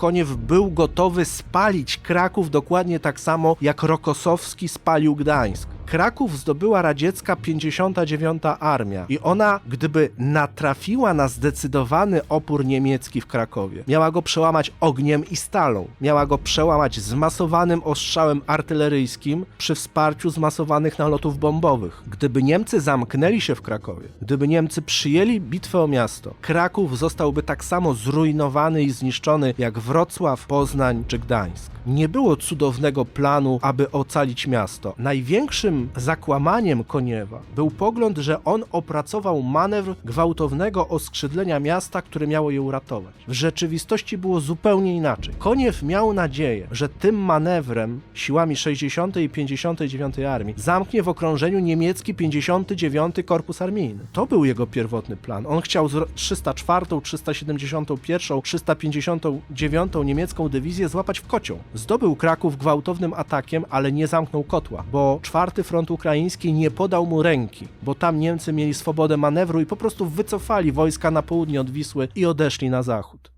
Koniew był gotowy spalić Kraków dokładnie tak samo, jak Rokosowski spalił Gdańsk. Kraków zdobyła radziecka 59. Armia i ona, gdyby natrafiła na zdecydowany opór niemiecki w Krakowie, miała go przełamać ogniem i stalą. Miała go przełamać zmasowanym ostrzałem artyleryjskim przy wsparciu zmasowanych nalotów bombowych. Gdyby Niemcy zamknęli się w Krakowie, gdyby Niemcy przyjęli bitwę o miasto, Kraków zostałby tak samo zrujnowany i zniszczony jak Wrocław, Poznań czy Gdańsk. Nie było cudownego planu, aby ocalić miasto. Największym zakłamaniem Koniewa był pogląd, że on opracował manewr gwałtownego oskrzydlenia miasta, które miało je uratować. W rzeczywistości było zupełnie inaczej. Koniew miał nadzieję, że tym manewrem siłami 60. i 59. Armii zamknie w okrążeniu niemiecki 59. Korpus Armijny. To był jego pierwotny plan. On chciał zro- 304., 371., 359. niemiecką dywizję złapać w kocioł. Zdobył Kraków gwałtownym atakiem, ale nie zamknął kotła, bo czwarty front ukraiński nie podał mu ręki, bo tam Niemcy mieli swobodę manewru i po prostu wycofali wojska na południe od Wisły i odeszli na zachód.